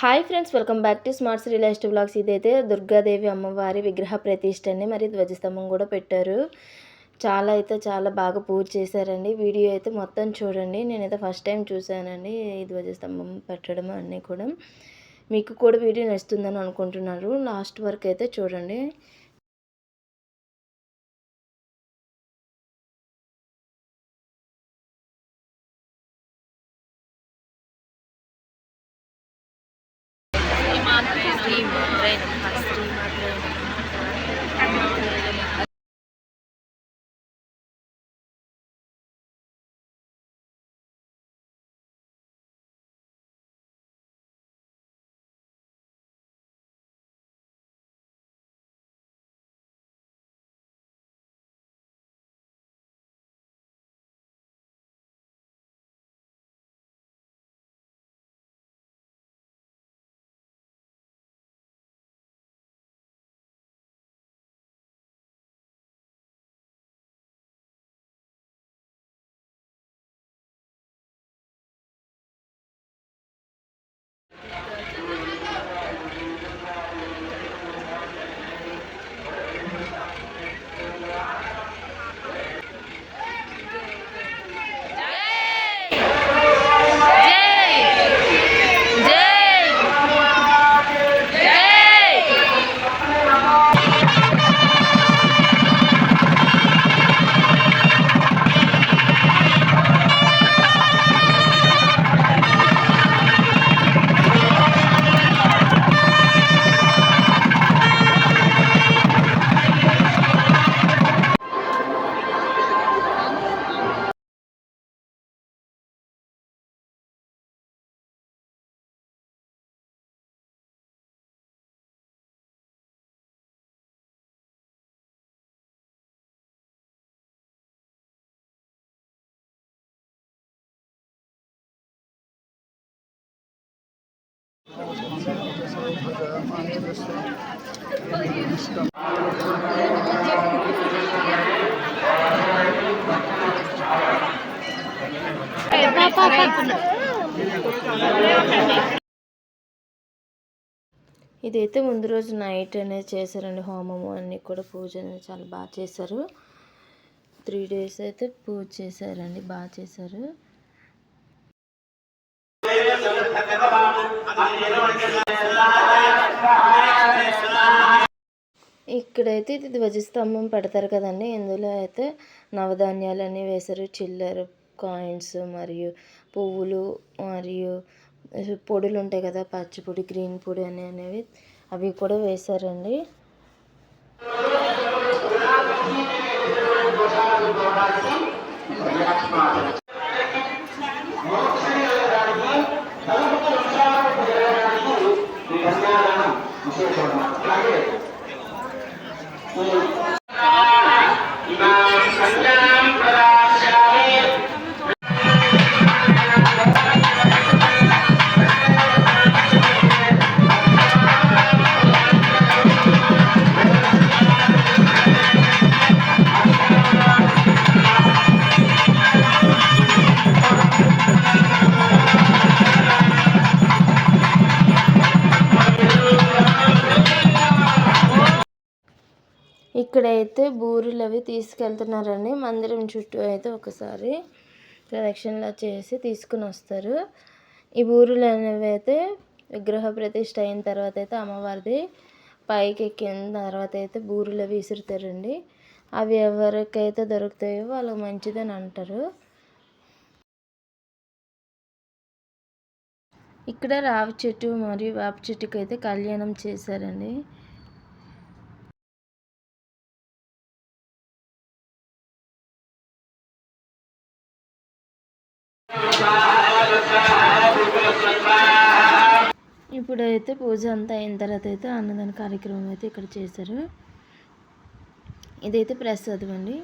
Hi friends welcome back to smarts Sri life blogs ఇదైతే దుర్గాదేవి అమ్మవారి విగ్రహ ప్రతిష్ట అండి మరి ధ్వజస్తంభం కూడా పెట్టారు. చాలా అయితే చాలా బాగా పూజ చేశారండి. వీడియో అయితే మొత్తం చూడండి. నేనైతే ఫస్ట్ టైం చూశానండి ఈ ధ్వజస్తంభం పెట్టడం అన్నీ కూడా. మీకు కూడా వీడియో నచ్చుతుందని అనుకుంటున్నారు. లాస్ట్ వరకు అయితే చూడండి. team. ఇదైతే ముందు రోజు నైట్ అనేది చేశారండి హోమము అన్నీ కూడా పూజ అనేది చాలా బాగా చేశారు. త్రీ డేస్ అయితే పూజ చేశారండి బాగా చేశారు. ఇక్కడైతే ఇది ధ్వజస్తంభం పెడతారు కదండి. ఇందులో అయితే నవధాన్యాలన్నీ వేశారు. చిల్లర కాయిన్స్ మరియు పువ్వులు మరియు పొడులు ఉంటాయి కదా పచ్చిపొడి గ్రీన్ పొడి అని అనేవి అవి కూడా వేశారండి. కన్యాదానం అలాగే ఇక్కడైతే బూరెలు అవి తీసుకెళ్తున్నారండి మందిరం చుట్టూ అయితే ఒకసారి ప్రదక్షిణలా చేసి తీసుకుని వస్తారు. ఈ బూరెలు అనేవి అయితే విగ్రహ ప్రతిష్ట అయిన తర్వాత అయితే అమ్మవారిది పైకి ఎక్కిన తర్వాత అయితే బూరెలు అవి విసురుతారండి. అవి ఎవరికైతే దొరుకుతాయో వాళ్ళకి మంచిదని అంటారు. ఇక్కడ రావి చెట్టు మరియు వేప చెట్టుకి అయితే కళ్యాణం చేశారండి. ఇప్పుడైతే పూజ అంతా అయిన తర్వాత అయితే అన్నదాన కార్యక్రమం అయితే ఇక్కడ చేశారు. ఇదైతే ప్రసాదం అండి.